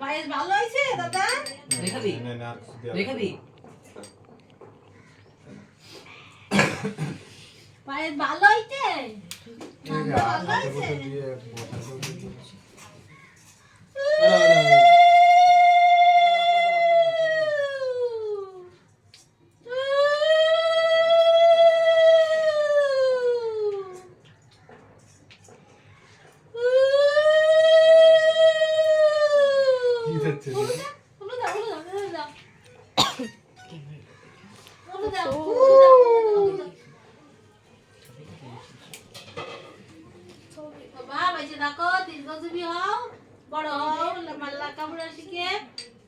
পায়েস ভালো হয়েছে দাদা দেওয়া দেখাবি পায়েস হয়েছে ভালো হয়েছে হও, বড় হও, লা- লেখাপড়া শিখে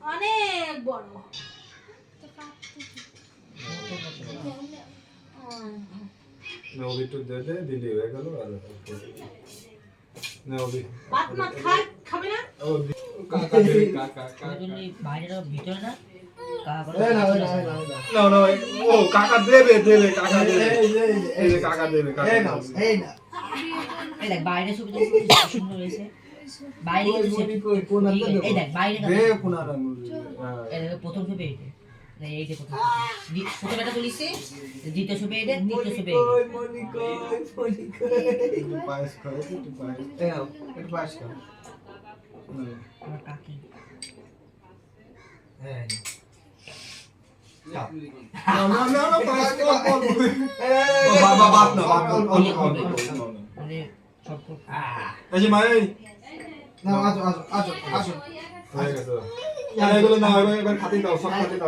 অনেক বড়। হও। না, ওকে একটু দে দে, দিলি হয়ে গেল, আর না, ভাত খাই খাবে না? ও কাকা কাকা, কাকা। বাইরেটা ভিতরে না কাকা করে না, না, ওই- ও, কাকা দেবে, দেবে, কাকা দেবে। কাকা দেবে, কাকা দেবে। এই দেখ বাইরে ছবিটা হয়েছে বাইরে কিন্তু সে- ঠিক আছে, এই দেখ বাইরে দে, পুনার আঙুল। হ্যাঁ। এই দেখ, প্রথম ছবি এইটা এই যে প্রথম দ্বিতীয় ছবি এইটা তৃতীয় ছবি এইটা আমার কাকি না, না। মানে আসো আসো আসো আসো হয়ে এগুলো না এবার খাতে দাও সব খাতে দাও